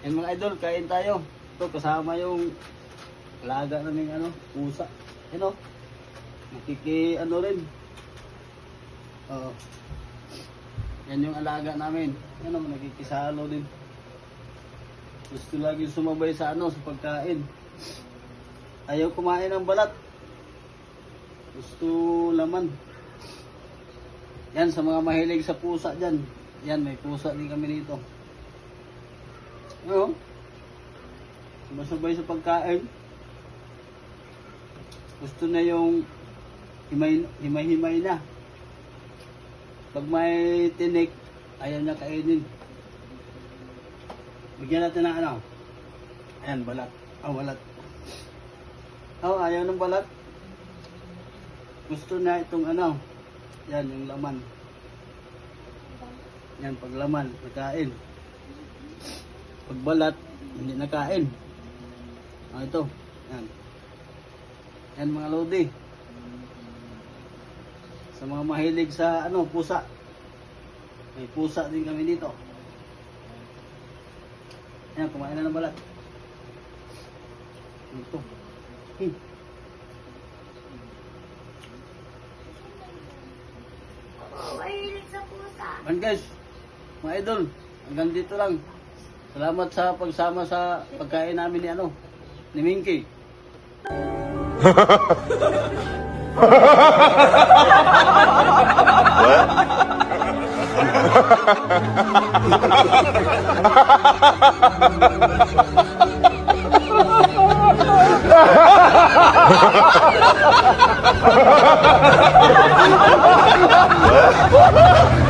Yan mga idol, kain tayo. Ito kasama yung alaga namin ano, pusa. Ano? Nakiki ano rin. Oo. Yan yung alaga namin. Yan naman nakikisalo din. Gusto lagi sumabay sa ano, sa pagkain. Ayaw kumain ng balat. Gusto laman. Yan sa mga mahilig sa pusa dyan. Yan, may pusa din kami dito. Ano? Sumasabay sa pagkain. Gusto na yung himay, himay-himay na. Pag may tinik, ayaw niya kainin. Bigyan natin ng ano. Ayan, balat. Oh, balat. Oh, ayaw ng balat. Gusto na itong ano. Yan, yung laman. Yan, pag laman, nakain. Pag balat, hindi nakain. Ah, ito. Yan. Yan mga lodi. Sa mga mahilig sa ano, pusa. May pusa din kami dito. Yan, kumain na ng balat. Ito. Hmm. Mahilig sa pusa. Yan guys, mga idol, hanggang dito lang. Salamat sa pagsama sa pagkain namin ni ano, ni Minky.